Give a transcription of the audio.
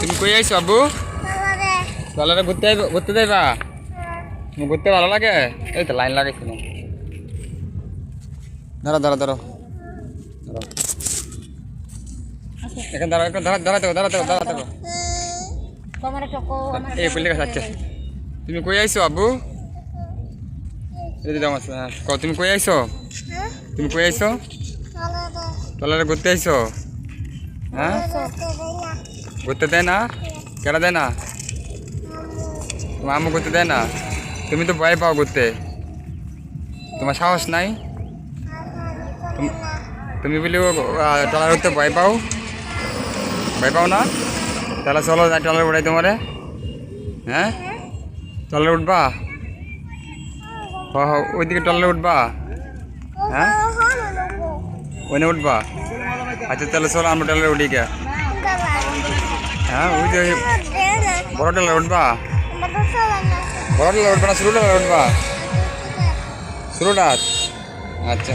তুমি কই আইছো আব্বু? চলারে ঘুরতে ঘুরতে যাইবা? ঘুরতে ভালো লাগে? এই তো লাইন লাগাইছিল ধরো ধরো ধরো ধরো এখন দাঁড়াও এখন দাঁড়া দাঁড়াতে দাঁড়াতে দাঁড়াতে এই পুলিশ কাছে তুমি কই আইছো আব্বু? এই দাম আছে হ্যাঁ। কও, তুমি কই আইছো? তুমি কই আইছো? তলারে ঘুরতে আইছো? হ্যাঁ? ঘুরতে দেয় না? কেডা দেয় না? তোমার আম্মু ঘুরতে দেয় না? তুমি তো ভয় পাও ঘুরতে। তোমার সাহস নাই? তুম- বলি টলার উঠতে ভয় পাও? ভয় পাও না? তাহলে চলো যাই টলার উঠাই তোমারে। হ্যাঁ? টলার উঠবা? হ হ, ওইদিকে টলার উঠবা? হ্যাঁ? ওইনে উঠবা? আচ্ছা তাহলে চলো আমরা টলার উঠি গে பரோட்டாவில் வேணும்பா பரோட்டாவில் வேணும்பா சுருடாவில் வேணும்பா சுருடா ஆச்சா.